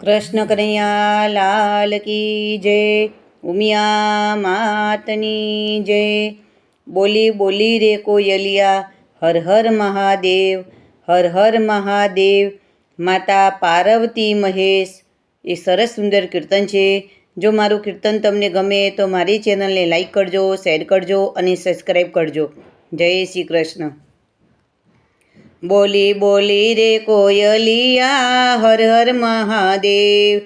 કૃષ્ણ કનૈયા લાલ કી જય, ઉમિયા માતની જય. બોલી બોલી રે કોયલિયા, હર હર મહાદેવ, હર હર મહાદેવ. માતા પાર્વતી મહેશ, એ સરસ સુંદર કીર્તન છે. જો મારું કીર્તન તમને ગમે તો મારી ચેનલને લાઈક કરજો, શેર કરજો અને સબસ્ક્રાઈબ કરજો. જય શ્રી કૃષ્ણ. બોલી બોલી રે કોયલિયા, હર હર મહાદેવ.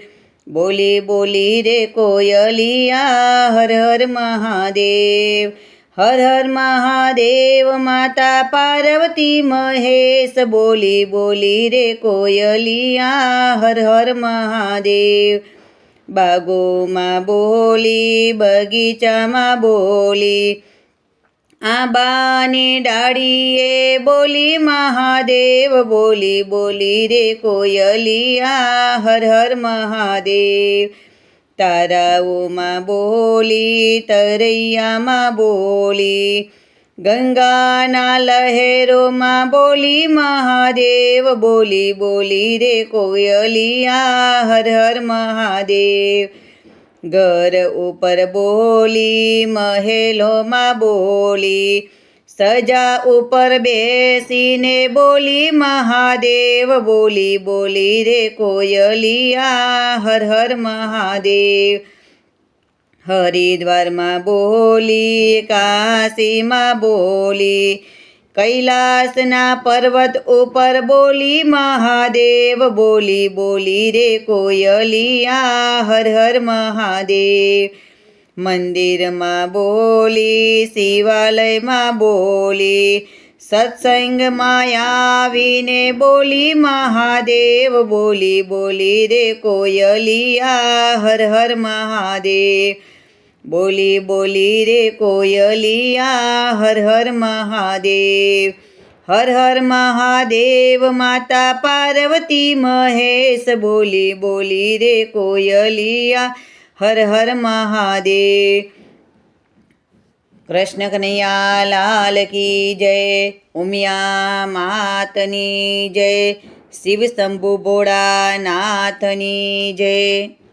બોલી બોલી રે કોયલિયા, હર હર મહાદેવ. હર હર મહાદેવ, માતા પાર્વતી મહેશ. બોલી બોલી રે કોયલિયા, હર હર મહાદેવ. બાગોમાં બોલી, બગીચામાં બોલી આંબાની ડાળીએ બોલી, મહાદેવ બોલી બોલી રે કોયલિયા હર હર મહાદેવ. તારાઓમાં બોલી, તરૈયામાં બોલી, ગંગાના લહેરોમાં બોલી, મહાદેવ બોલી બોલી રે કોયલિયા હર હર મહાદેવ. ઘર ઉપર બોલી, મહેલોમાં બોલી, સજા ઉપર બેસીને બોલી, મહાદેવ બોલી બોલી રે કોયલિયા હર હર મહાદેવ. હરિદ્વારમાં બોલી, કાશીમાં બોલી કૈલાસના પર્વત ઉપર બોલી, મહાદેવ, બોલી બોલી રે કોયલિયા, હર હર મહાદેવ. મંદિરમાં બોલી, શિવાલયમાં બોલી સત્સંગમાં આવીને બોલી, મહાદેવ, બોલી બોલી રે કોયલિયા, હર હર મહાદેવ. બોલી બોલી રે કોયલિયા, હર હર મહાદેવ, હર હર મહાદેવ, માતા પાર્વતી મહેશ, બોલી બોલી રે કોયલિયા, હર હર મહાદેવ. કૃષ્ણ કનૈયા લાલ કી જય, ઉમિયા માતની જય, શિવ શંભુ ભોળાનાથની જય.